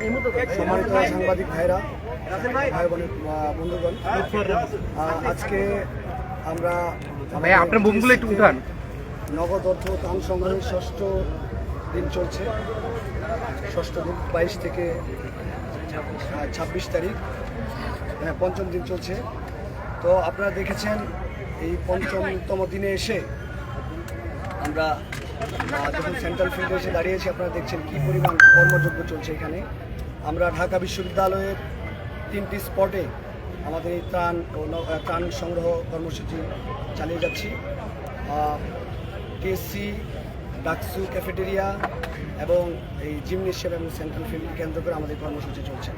সম্মানিত সাংবাদিক ভাইরা ভাই বোনের বন্ধুগণ আজকে আমরা আপনার বোমগুলো একটু উঠান। নগদ অর্থ দান সংগ্রহের ষষ্ঠ দিন চলছে। ষষ্ঠ দিন বাইশ থেকে ছাব্বিশ তারিখ হ্যাঁ পঞ্চম দিন চলছে। তো আপনারা দেখেছেন এই পঞ্চমতম দিনে এসে আমরা যখন সেন্ট্রাল ফিল্ডে এসে দাঁড়িয়েছি, আপনারা দেখছেন কী পরিমাণ কর্মযজ্ঞ চলছে এখানে। আমরা ঢাকা বিশ্ববিদ্যালয়ের তিনটি স্পটে আমাদের এই ত্রাণ ও ত্রাণ সংগ্রহ কর্মসূচি চালিয়ে যাচ্ছি। টিএসসি ডাকসু ক্যাফেটেরিয়া এবং এই জিমনেশিয়াম এবং সেন্ট্রাল ফিল্ড কেন্দ্র করে আমাদের কর্মসূচি চলছে।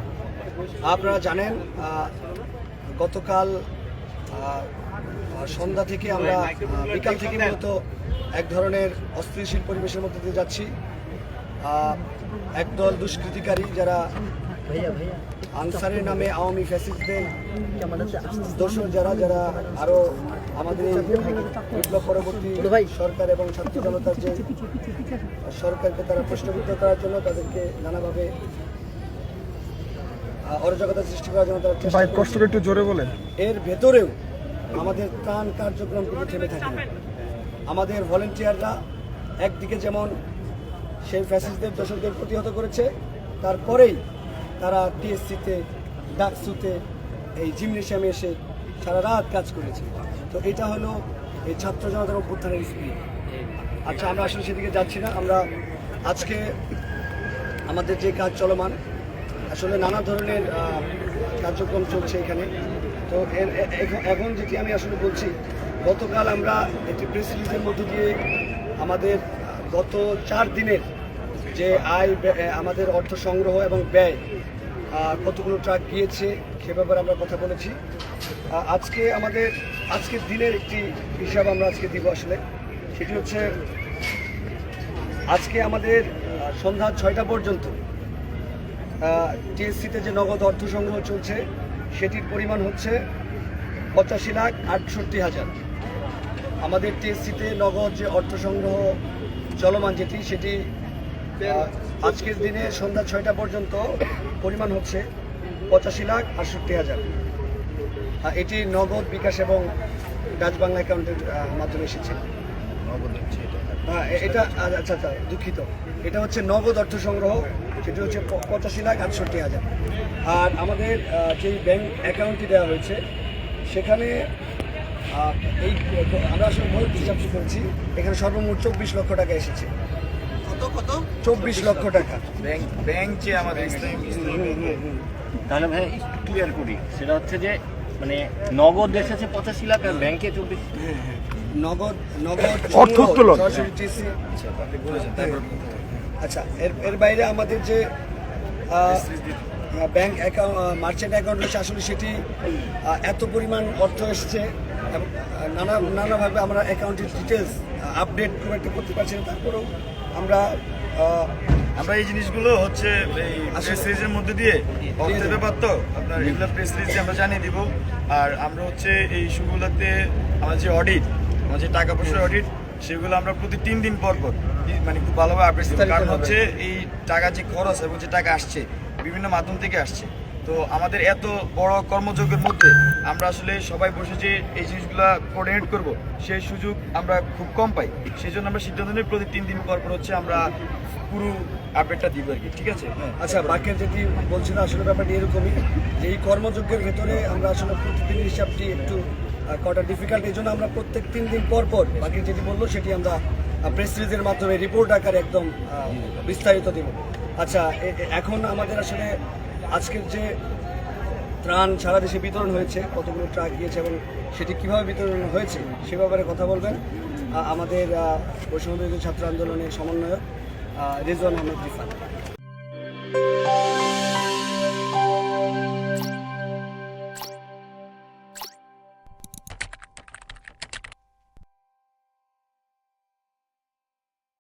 আপনারা জানেন গতকাল সন্ধ্যা থেকে আমরা বিকাল থেকে মূলত এক ধরনের অস্থিতিশীল পরিবেশের মধ্যে দিয়ে যাচ্ছি একদল দুষ্কৃতিকারী যারা আনসারের নামে আওয়ামী ফ্যাসিস্টদের দোষর যারা যারা আরও আমাদের এই বিপ্লব পরবর্তী সরকার এবং ছাত্র জনতার যে সরকারকে তারা প্রশ্নবিদ্ধ করার জন্য তাদেরকে নানাভাবে অরাজকতা সৃষ্টি করার জন্য তারা চেষ্টা করছে। এর ভেতরেও আমাদের ত্রাণ কার্যক্রম কিন্তু থেমে থাকে। আমাদের ভলেন্টিয়াররা একদিকে যেমন সেই ফ্যাসিস্টদের দর্শকদের প্রতিহত করেছে, তারপরেই তারা টিএসসিতে ডাকসুতে, এই জিমনেশিয়ামে এসে সারা রাত কাজ করেছে। তো এটা হলো এই ছাত্র জনতার অভ্যুত্থানের স্পিড। আচ্ছা আমরা আসলে সেদিকে যাচ্ছি না। আমরা আজকে আমাদের যে কাজ চলমান, আসলে নানা ধরনের কার্যক্রম চলছে এখানে। তো এর এখন- যেটি আমি আসলে বলছি, গতকাল আমরা একটি প্রেস রিলিজের মধ্য দিয়ে আমাদের, গত চার দিনের যে আয় আমাদের অর্থ সংগ্রহ এবং ব্যয় কতগুলো ট্রাক গিয়েছে, সে ব্যাপারে আমরা কথা বলেছি। আজকে আমাদের আজকের দিনের একটি হিসাব আমরা আজকে দিব আসলে। সেটি হচ্ছে, আজকে আমাদের সন্ধ্যা ছয়টা পর্যন্ত টিএসসিতে যে নগদ অর্থ সংগ্রহ চলছে সেটির পরিমাণ হচ্ছে পঁচাশি লাখ আটষট্টি হাজার। আমাদের টিএসসিতে নগদ যে অর্থ সংগ্রহ চলমান যেটি, সেটি আজকের দিনে সন্ধ্যা ছয়টা পর্যন্ত পরিমাণ হচ্ছে পঁচাশি লাখ আটষট্টি হাজার। এটি নগদ বিকাশ এবং ডাচ বাংলা অ্যাকাউন্টের মাধ্যমে এসেছে। হ্যাঁ এ- এটা আ- আচ্ছা আচ্ছা দুঃখিত। এটা হচ্ছে নগদ অর্থ সংগ্রহ সেটি হচ্ছে পঁচাশি লাখ আটষট্টি হাজার। আর আমাদের যেই ব্যাংক অ্যাকাউন্টটি দেওয়া হয়েছে সেখানে এই আমরা আসলে মোট হিসাব করেছি এখানে সর্বমোট চব্বিশ লক্ষ টাকা এসেছে। কত কত? চব্বিশ লক্ষ টাকা। ব্যাংক ব্যাংক যে আমাদের তাহলে ভাই ক্লিয়ার করি। সেটা হচ্ছে যে মানে নগদ এসেছে পঁচাশি লাখ আর ব্যাংকে চব্বিশ। নগদ নগদ অর্থ উত্তোলন। আচ্ছা এর এর বাইরে আমাদের যে ব্যাংক অ্যাকাউন্ট মার্চেন্ট অ্যাকাউন্ট রয়েছে আসলে সেটি এত পরিমাণ অর্থ এসছে নানা নানাভাবে আমরা অ্যাকাউন্টের ডিটেলস আপডেট খুব একটা করতে পারছি না। তারপরেও আমরা আমরা এই জিনিসগুলো হচ্ছে এই প্রেস সিরিজের মধ্যে দিয়ে অর্থের ব্যাপার তো আপনার এগুলো প্রেস সিরিজে আমরা জানিয়ে দিব। আর আমরা হচ্ছে এই ইস্যুগুলোতে আমার যে অডিট আমার যে টাকা পয়সার অডিট সেগুলো আমরা প্রতি তিন দিন পর পর মানে খুব ভালোভাবে আপডেট কারণ হচ্ছে এই টাকা যে খরচ এবং যে টাকা আসছে বিভিন্ন মাধ্যম থেকে আসছে। তো আমাদের এত বড় কর্মযোগের মধ্যে আমরা আসলে সবাই বসে যে এই জিনিসগুলো কোঅর্ডিনেট করব সেই সুযোগ আমরা খুব কম পাই। সেই জন্য আমরা সিদ্ধান্ত নিই প্রতি তিন দিন পর পর হচ্ছে আমরা পুরো আপডেটটা দিব আর কি ঠিক আছে? হ্যাঁ আচ্ছা বাক্যের যেটি বলছিল আসলে ব্যাপারটি এরকমই যে এই কর্মযজ্ঞের ভেতরে আমরা আসলে প্রতিদিনের হিসাবটি একটু কটা ডিফিকাল্ট এই জন্য আমরা প্রত্যেক তিন দিন পর পর, বাকি যেটি বলল সেটি আমরা প্রেস রিলিজের মাধ্যমে রিপোর্ট আকারে একদম বিস্তারিত দেব। আচ্ছা এখন আমাদের আসলে আজকের যে ত্রাণ সারা দেশে বিতরণ হয়েছে, কতগুলো ট্রাক গিয়েছে এবং সেটি কীভাবে বিতরণ হয়েছে, সে ব্যাপারে কথা বলবেন। আমাদের বৈষম্য ছাত্র আন্দোলনের সমন্বয়ক রেজওয়ান আহমেদ রিফাত।